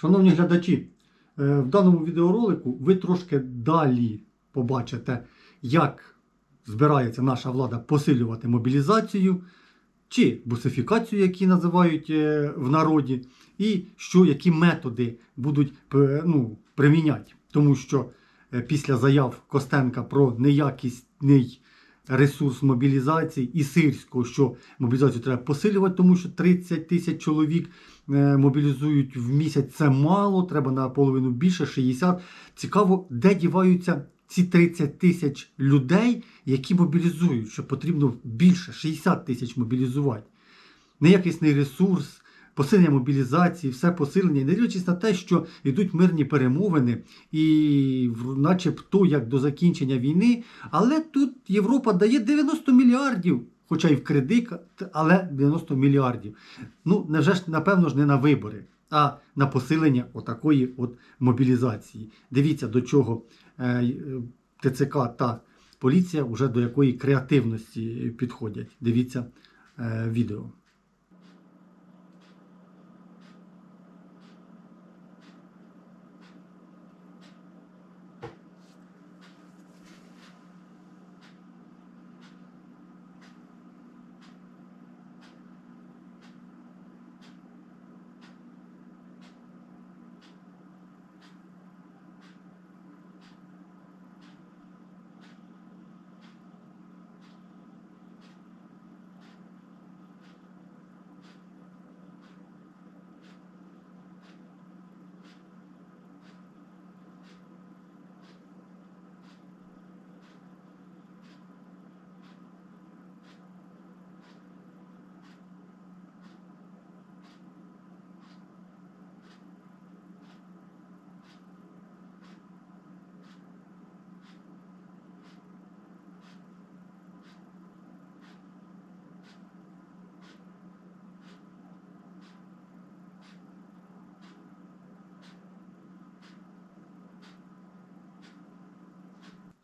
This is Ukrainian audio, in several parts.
Шановні глядачі, е, в даному відеоролику ви трошки далі побачите, як збирається наша влада посилювати мобілізацію чи бусифікацію, які називають е, в народі, і що, які методи будуть е, ну, приміняти. Тому що після заяв Костенка про неякісний ресурс мобілізації і сирського, що мобілізацію треба посилювати, тому що 30 тисяч чоловік мобілізують в місяць. Це мало, треба наполовину більше, 60. Цікаво, де діваються ці 30 тисяч людей, які мобілізують, що потрібно більше 60 тисяч мобілізувати. Неякісний ресурс, посилення мобілізації, все посилення, не дивлячись на те, що йдуть мирні перемовини, і начебто як до закінчення війни, але тут Європа дає 90 мільярдів, хоча й в кредит, але 90 мільярдів. Ну, невже ж, напевно ж, не на вибори, а на посилення отакої от мобілізації. Дивіться, до чого е, е, ТЦК та поліція вже до якої креативності підходять. Дивіться е, відео.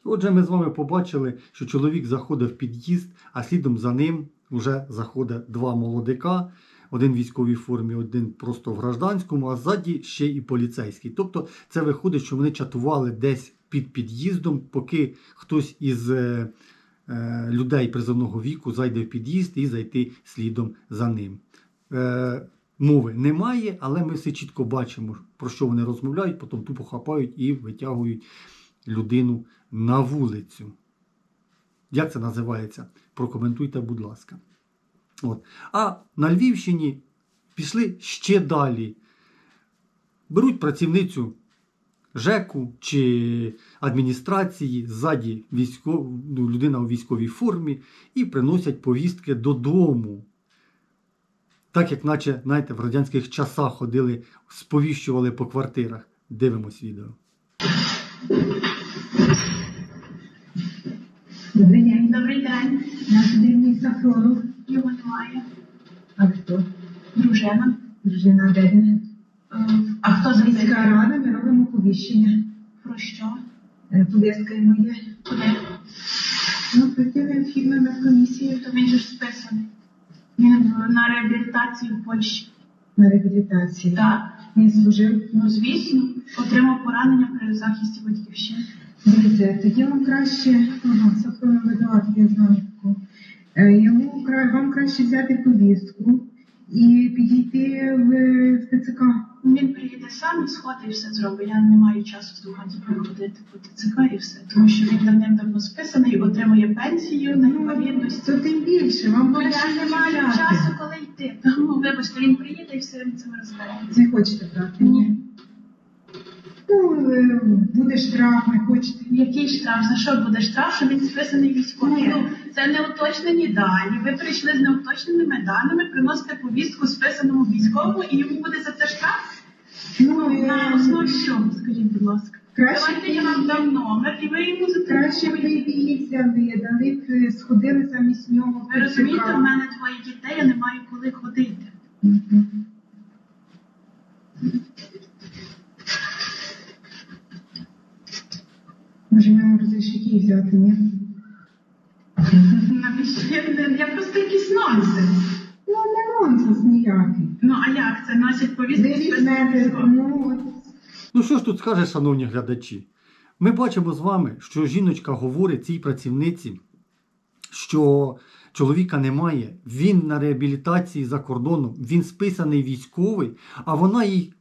Отже, ми з вами побачили, що чоловік заходив в під'їзд, а слідом за ним вже заходить два молодика. Один в військовій формі, один просто в гражданському, а ззаді ще і поліцейський. Тобто це виходить, що вони чатували десь під під'їздом, поки хтось із е, е, людей призовного віку зайде в під'їзд і зайти слідом за ним. Е, мови немає, але ми все чітко бачимо, про що вони розмовляють, потім тупо хапають і витягують людину на вулицю. Як це називається? Прокоментуйте, будь ласка. От. А на Львівщині пішли ще далі. Беруть працівницю ЖЕКу чи адміністрації, ззаді військов... ну, людина у військовій формі і приносять повістки додому. Так як наче, знаєте, в радянських часах ходили, сповіщували по квартирах. Дивимось відео. День. Наш дивний Сафронов. Його немає. А хто? Дружина. Дружина де він? Е, А хто за Міська рада, ми робимо повіщення. Про що? Е, Повістка йому є. Куди? Ну, працюємо фірмами в комісії То він же ж списаний. Він на реабілітації в Польщі. на реабілітації. Так. Він служив. Ну, звісно, отримав поранення при захисті батьківщини. Дивіться, тоді вам краще, ага, Сафронов видавати, я знаю таку. Е, Йому вам краще взяти повістку і підійти в, в ТЦК. Він приїде сам і сходить і все зробить. Я не маю часу слухати проходити по ТЦК і все. Тому що він давним-давно списаний, отримує пенсію на інвалідність. То тим більше, вам Бо я не маю часу, коли йти. Тому, вибачте, він приїде і все цим розбереться. Не хочете брати? Ні. Ну, буде штраф, не хочете. Який штраф? За що буде штраф, що він списаний військовий? Ну, це не уточнені дані. Ви прийшли з неуточненими даними, приносите повістку списаному військовому, і йому буде за це штраф? Ну, На е, основі чого, скажіть, будь ласка. Краще Давайте я вам дам номер, і ви йому краще ви її взяли, дали б, сходили замість нього. Ви розумієте, в мене двоє дітей, я не маю коли ходити. Мгм. Може, нам розрішить її взяти, ні? Я, я просто якийсь нонсенс. Ну, не нонсенс ніякий. Ну а як це носять повістки ну, Ну що ж тут скаже, шановні глядачі? Ми бачимо з вами, що жіночка говорить цій працівниці, що чоловіка немає, він на реабілітації за кордоном, він списаний військовий, а вона їй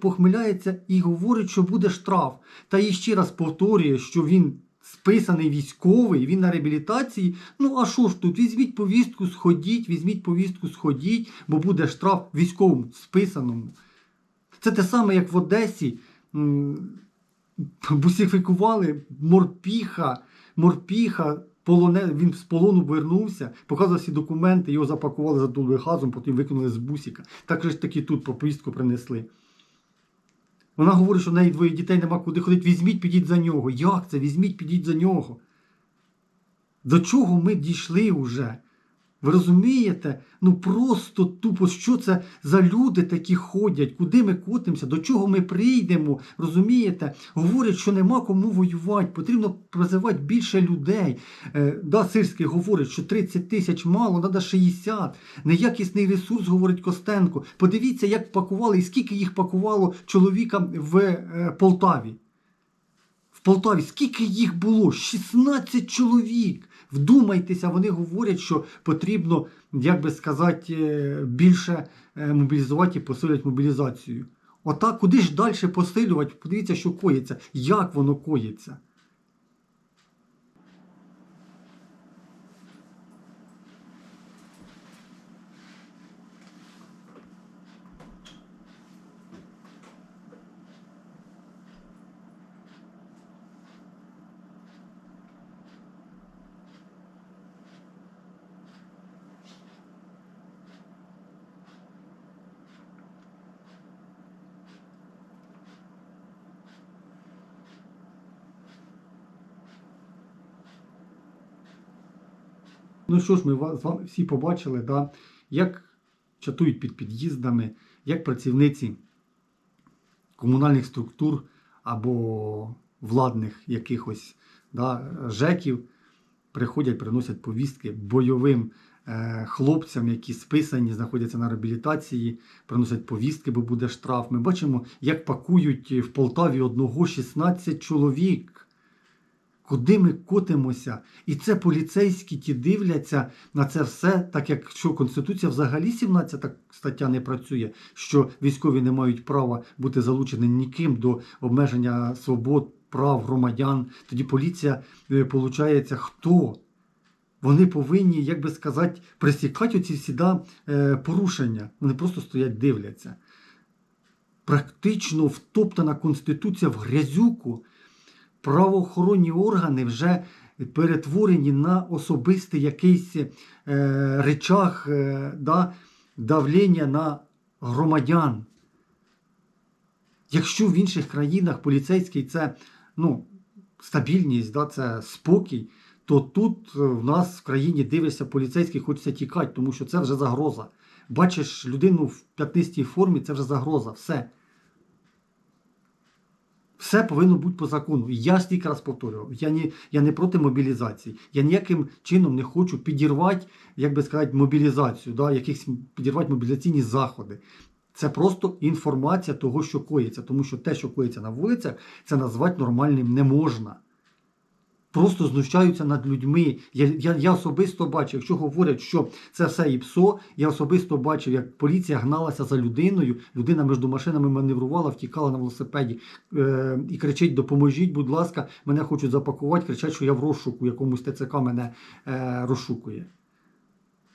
похмиляється і говорить, що буде штраф. Та їй ще раз повторює, що він списаний військовий, він на реабілітації. Ну а що ж тут? Візьміть повістку, сходіть, візьміть повістку, сходіть, бо буде штраф військовому списаному. Це те саме, як в Одесі. Бусифікували морпіха, морпіха, полоне, він з полону вернувся, показав всі документи, його запакували задули газом, потім викинули з бусика. Так же ж таки тут по повістку принесли. Вона говорить, що в неї двоє дітей нема куди ходити. Візьміть, підіть за нього. Як це? Візьміть, підіть за нього. До чого ми дійшли вже? Ви розумієте? Ну просто тупо, що це за люди такі ходять, куди ми котимося, до чого ми прийдемо, розумієте? Говорять, що нема кому воювати, потрібно призивати більше людей. Е, да, Сирський говорить, що 30 тисяч мало, треба 60. Неякісний ресурс, говорить Костенко. Подивіться, як пакували і скільки їх пакувало чоловіка в е, Полтаві. Полтаві скільки їх було? 16 чоловік. Вдумайтеся, вони говорять, що потрібно, як би сказати, е, більше е, мобілізувати і посилювати мобілізацію. Отак, куди ж далі посилювати? Подивіться, що коїться, як воно коїться. Ну що ж, ми з вами всі побачили, да, як чатують під під'їздами, як працівниці комунальних структур або владних якихось да, ЖЕКів приходять, приносять повістки бойовим е, хлопцям, які списані, знаходяться на реабілітації, приносять повістки, бо буде штраф. Ми бачимо, як пакують в Полтаві одного 16 чоловік. Куди ми котимося? І це поліцейські ті дивляться на це все, так як що Конституція взагалі 17 стаття не працює, що військові не мають права бути залучені ніким до обмеження свобод, прав громадян. Тоді поліція, виходить, хто? Вони повинні, як би сказати, пресікати оці всі да, е, порушення. Вони просто стоять, дивляться. Практично втоптана Конституція в грязюку правоохоронні органи вже перетворені на особистий якийсь е, речах е, да, давлення на громадян. Якщо в інших країнах поліцейський це ну, стабільність, да, це спокій, то тут е, в нас в країні дивишся поліцейський, хочеться тікати, тому що це вже загроза. Бачиш людину в п'ятнистій формі, це вже загроза. Все. Все повинно бути по закону. Я стільки раз повторював, я не, я не проти мобілізації. Я ніяким чином не хочу підірвати, як би сказати, мобілізацію, да, якихось підірвати мобілізаційні заходи. Це просто інформація того, що коїться. Тому що те, що коїться на вулицях, це назвати нормальним не можна. Просто знущаються над людьми. Я, я, я особисто бачив, якщо говорять, що це все і псо, я особисто бачив, як поліція гналася за людиною, людина між машинами маневрувала, втікала на велосипеді е, і кричить: Допоможіть, будь ласка, мене хочуть запакувати, кричать, що я в розшуку, якомусь ТЦК мене е, розшукує.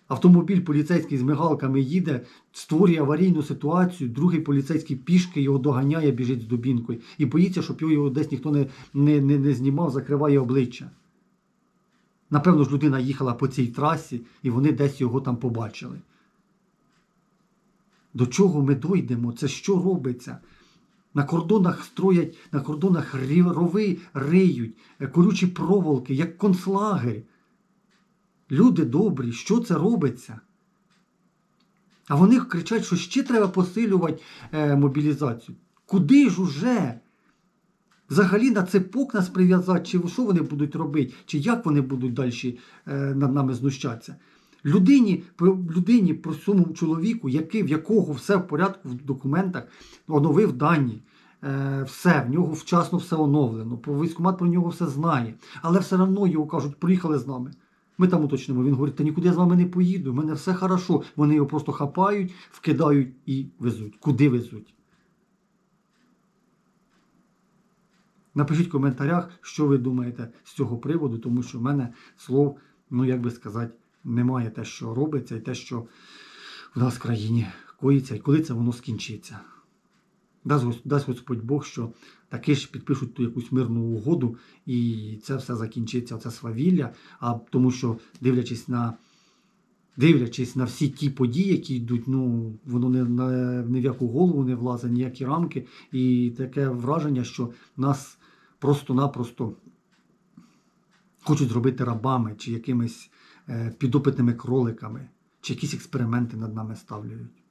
Автомобіль поліцейський з мигалками їде, створює аварійну ситуацію, другий поліцейський пішки його доганяє, біжить з дубінкою і боїться, щоб його, десь ніхто не, не, не, не знімав, закриває обличчя. Напевно ж, людина їхала по цій трасі, і вони десь його там побачили. До чого ми дойдемо? Це що робиться? На кордонах строять, на кордонах рови риють, е, колючі проволоки, як концлагерь. Люди добрі, що це робиться? А вони кричать, що ще треба посилювати е, мобілізацію. Куди ж уже? Взагалі на цепок нас прив'язати, чи що вони будуть робити, чи як вони будуть далі е, над нами знущатися. Людині, про- людині, чоловіку, який, в якого все в порядку в документах, оновив дані, е, все, в нього вчасно все оновлено. Про військкомат про нього все знає. Але все одно його кажуть, приїхали з нами. Ми там уточнимо. Він говорить, та нікуди я з вами не поїду, в мене все хорошо. Вони його просто хапають, вкидають і везуть. Куди везуть? Напишіть в коментарях, що ви думаєте з цього приводу, тому що в мене слов, ну як би сказати, немає те, що робиться, і те, що в нас в країні коїться, і коли це воно скінчиться. Дасть Господь Бог, що таки ж підпишуть ту якусь мирну угоду, і це все закінчиться, це свавілля. А тому що, дивлячись на, дивлячись на всі ті події, які йдуть, ну воно не, на, ні в яку голову не влазить, ніякі рамки. І таке враження, що нас просто-напросто хочуть зробити рабами чи якимись е, підопитними кроликами, чи якісь експерименти над нами ставлять.